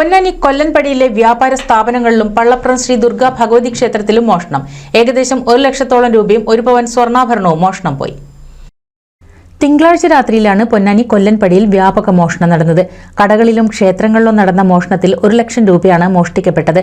പൊന്നാനി കൊല്ലൻപടിയിലെ വ്യാപാര സ്ഥാപനങ്ങളിലും പള്ളപ്പുറം ശ്രീ ദുർഗാ ഭഗവതി ക്ഷേത്രത്തിലും മോഷണം. ഏകദേശം ഒരു ലക്ഷത്തോളം രൂപയും ഒരു പവൻ സ്വർണാഭരണവും മോഷണം പോയി. തിങ്കളാഴ്ച രാത്രിയിലാണ് പൊന്നാനി കൊല്ലൻപടിയിൽ വ്യാപക മോഷണം നടന്നത്. കടകളിലും ക്ഷേത്രങ്ങളിലും നടന്ന മോഷണത്തിൽ ഒരു ലക്ഷം രൂപയാണ് മോഷ്ടിക്കപ്പെട്ടത്.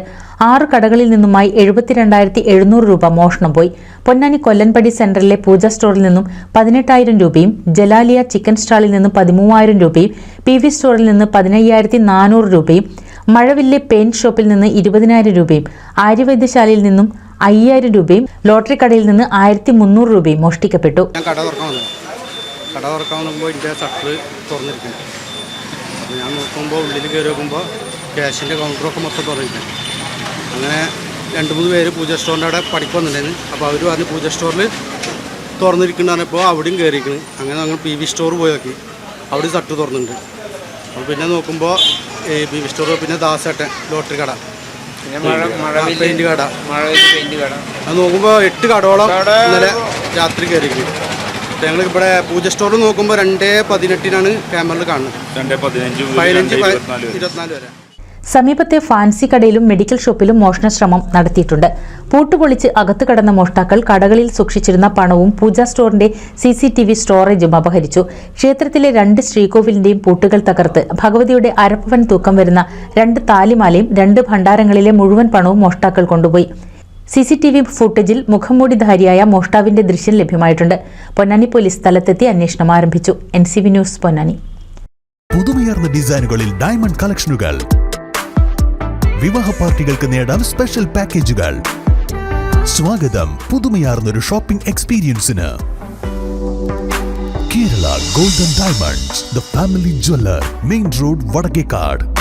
ആറ് കടകളിൽ നിന്നുമായി എഴുപത്തിരണ്ടായിരത്തി എഴുന്നൂറ് രൂപ മോഷണം പോയി. പൊന്നാനി കൊല്ലൻപടി സെന്ററിലെ പൂജ സ്റ്റോറിൽ നിന്നും പതിനെട്ടായിരം രൂപയും ജലാലിയ ചിക്കൻ സ്റ്റാളിൽ നിന്നും പതിമൂവായിരം രൂപയും പി വി സ്റ്റോറിൽ നിന്ന് പതിനയ്യായിരത്തി നാനൂറ് രൂപയും മഴവില്ലെ പെയിന്റ് ഷോപ്പിൽ നിന്ന് ഇരുപതിനായിരം രൂപയും ആര്യവൈദ്യശാലയിൽ നിന്നും അയ്യായിരം രൂപയും ലോട്ടറി കടയിൽ നിന്ന് ആയിരത്തി മുന്നൂറ് രൂപയും മോഷ്ടിക്കപ്പെട്ടു. ഞാൻ കട തുറക്കാൻ കട തുറന്നിരിക്കുന്നു. അപ്പോൾ ഞാൻ നോക്കുമ്പോൾ ഉള്ളിൽ കയറി നോക്കുമ്പോൾ ക്യാഷിന്റെ കൗണ്ടറൊക്കെ മൊത്തം തുറന്നിരിക്കുന്നു. അങ്ങനെ രണ്ട് മൂന്ന് പേര് പൂജ സ്റ്റോറിന്റെ അവിടെ പഠിപ്പ് വന്നിട്ടുണ്ടായിരുന്നു. അപ്പോൾ അവർ പറഞ്ഞ് പൂജ സ്റ്റോറിൽ തുറന്നിരിക്കുന്നതാണ് ഇപ്പോൾ അവിടെയും കയറിയിരിക്കുന്നു. അങ്ങനെ ഞങ്ങൾ പി വി സ്റ്റോർ പോയി നോക്കി. അവിടെ ഷട്ടർ തുറന്നിട്ടുണ്ട്. അപ്പോൾ പിന്നെ നോക്കുമ്പോൾ സ്റ്റോർ പിന്നെ ദാസേട്ടൻ ലോട്ടറി കട. പിന്നെ മഴ പെയിന്റ് കട. പെയിന്റ് കട. അത് നോക്കുമ്പോൾ എട്ട് കടോളം ഇന്നലെ രാത്രി കയറിയിരിക്കുന്നു ഞങ്ങൾ ഇവിടെ പൂജ സ്റ്റോർ നോക്കുമ്പോൾ രണ്ടേ പതിനെട്ടിനാണ് ക്യാമറയിൽ കാണുന്നത്. രണ്ട് പതിനഞ്ച് പതിനഞ്ച് ഇരുപത്തിനാല് വരെ. സമീപത്തെ ഫാൻസി കടയിലും മെഡിക്കൽ ഷോപ്പിലും മോഷണ മോഷണശ്രമം നടത്തിയിട്ടുണ്ട്. പൂട്ടുപൊളിച്ച് അകത്തു കടന്ന മോഷ്ടാക്കൾ കടകളിൽ സൂക്ഷിച്ചിരുന്ന പണവും പൂജാ സ്റ്റോറിന്റെ സി സി ടി വി സ്റ്റോറേജും അപഹരിച്ചു. ക്ഷേത്രത്തിലെ രണ്ട് ശ്രീകോവിലിന്റെയും പൂട്ടുകൾ തകർത്ത് ഭഗവതിയുടെ അരപ്പവൻ തൂക്കം വരുന്ന രണ്ട് താലിമാലയും രണ്ട് ഭണ്ഡാരങ്ങളിലെ മുഴുവൻ പണവും മോഷ്ടാക്കൾ കൊണ്ടുപോയി. സി സി ടി വി ഫുട്ടേജിൽ മുഖംമൂടിധാരിയായ മോഷ്ടാവിന്റെ ദൃശ്യം ലഭ്യമായിട്ടുണ്ട്. പൊന്നാനി പോലീസ് സ്ഥലത്തെത്തി അന്വേഷണം ആരംഭിച്ചു. N C V news Ponnani. ഡിസൈനുകളിൽ diamond കളക്ഷനുകൾ. വിവാഹ പാർട്ടികൾക്ക് നേടാം സ്പെഷ്യൽ പാക്കേജുകൾ സ്വാഗതം. പുതുമയാർന്നൊരു shopping എക്സ്പീരിയൻസിന് Kerala golden diamonds the family jeweller main road Vadakkekad.